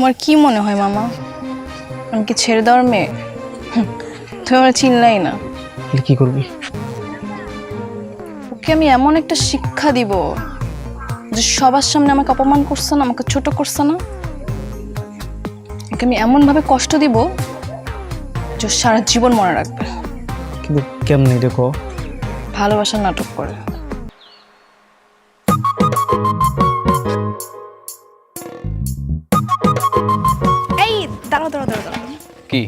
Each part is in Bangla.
তোমার কি মনে হয় মামা? আমি কি ছেড়ে দেওয়ার মেয়ে? তুমি আমার চিনলাই না। কি করবি? ওকে আমি এমন একটা শিক্ষা দিব যে সবার সামনে আমাকে অপমান করছে না আমাকে ছোট করছে না। ওকে আমি এমন ভাবে কষ্ট দিব যে সারা জীবন মনে রাখবে। কিন্তু কেমনি দেখো। ভালোবাসার নাটক করে। দাঁড়াও দাঁড়াও দাঁড়াও দাঁড়াও। কি?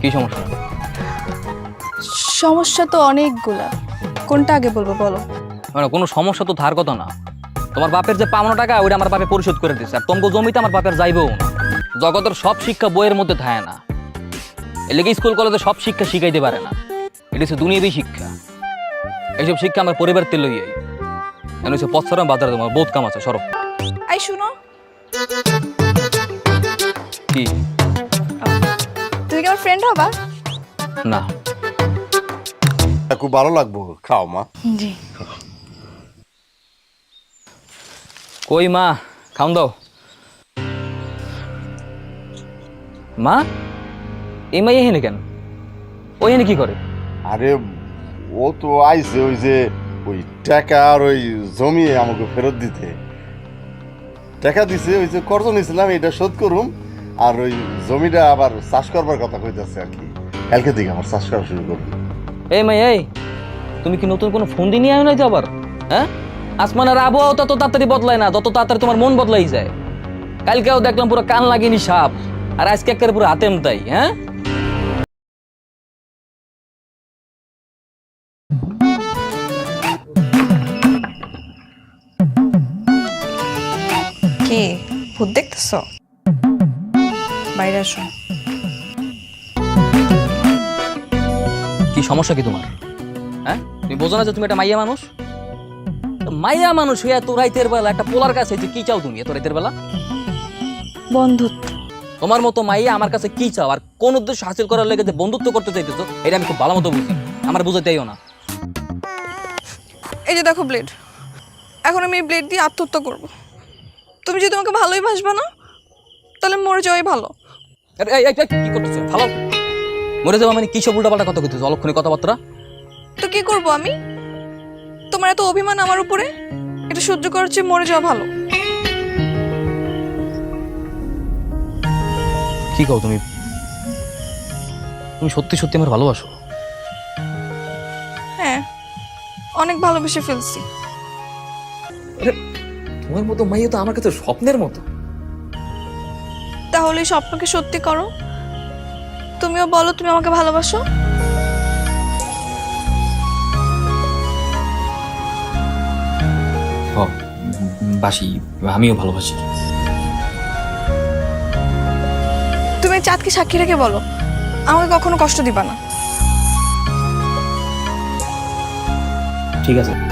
কি সমস্যা? সমস্যা তো অনেকগুলা। কোনটা আগে বলব বলো? মানে কোনো সমস্যা তো ধার কথা না। তোমার বাপের যে পাওনা টাকা ওইটা আমার বাপে পরিশোধ করে দিচ্ছে আর তোমাকে জমিতে আমার বাপের যাইবেও না। জগতের সব শিক্ষা বইয়ের মধ্যে থাকে না। এর স্কুল কলেজে সব শিক্ষা শিখাইতে পারে না। এটা হচ্ছে দুনিয়াবী শিক্ষা। এইসব শিক্ষা আমার পরিবার তেল লইয়াই। এনে হচ্ছে পথসরাম বাজারে তোমার বহুত কাম আছে সরব। এই শুনো। কি? তুমি কি আমার ফ্রেন্ড হবা? না। খুব ভালো লাগবো খাও মা। জি। কই মা? খাউন দাও। মা? এই মা এখানে কেন? ও এখানে কি করে? আরে ও তো আইছে ওই যে ওই টাকা আর ওই জমি আমাকে ফেরত দিতে। টাকা দিছে ওই যে কর্জ নিয়েছিলাম এটা শোধ করুম। আর ওই জমিটা আবার চাষ করবার কথা কইতাছে আর কি। কালকে দিকে আমার চাষ করা শুরু করুন এই মাই এই তুমি কি নতুন কোনো ফোন দিয়ে নিয়ে আয় নাই তো আবার? হ্যাঁ? আসমানের আবহাওয়া তত তাড়াতাড়ি বদলায় না যত তাড়াতাড়ি তোমার মন বদলাই যায়। কালকেও দেখলাম পুরো কান লাগেনি সাপ আর আজকে একেবারে পুরো হাতেম তাই হ্যাঁ? কে ভূত দেখতেছো? বাইরে আসো। কি সমস্যা কি তোমার? হ্যাঁ? তুমি বোঝো না যে তুমি একটা মাইয়া মানুষ? মাইয়া মানুষ হইয়া তো রাইতের বেলা একটা পোলার কাছে যে কি চাও তুমি? এত রাইতের বেলা? বন্ধুত্ব। তোমার মতো মাইয়া আমার কাছে কি চাও? আর কোন উদ্দেশ্য হাসিল করার লেগে যে বন্ধুত্ব করতে চাইতেছো এটা আমি খুব ভালো মতো বুঝি। আমার বুঝাতেইও না। এই যে দেখো ব্লেড এখন আমি এই ব্লেড দিয়ে আত্মহত্যা করব। তুমি যদি আমাকে ভালোই বাসবে না তাহলে মরে যাওয়াই ভালো। কি করতেছো? ভালো মরে মানে কি সব উল্টাপাল্টা কথা কইতেছো? অলক্ষণী কথাবার্তা? তো কি করব আমি? তোমার এত অভিমান আমার উপরে? এটা সহ্য করার চেয়ে মরে যাওয়া ভালো। কি কও তুমি? তুমি সত্যি সত্যি আমার ভালোবাসো? হ্যাঁ অনেক ভালোবেসে ফেলছি। তোমার মতো মাইয়া তো আমার কাছে স্বপ্নের মতো। তাহলে স্বপ্নকে সত্যি করো। তুমিও বলো তুমি আমাকে ভালোবাসো। বাসি আমিও ভালোবাসি। তুমি চাঁদকে সাক্ষী রেখে বলো আমাকে কখনো কষ্ট দিবা না। ঠিক আছে।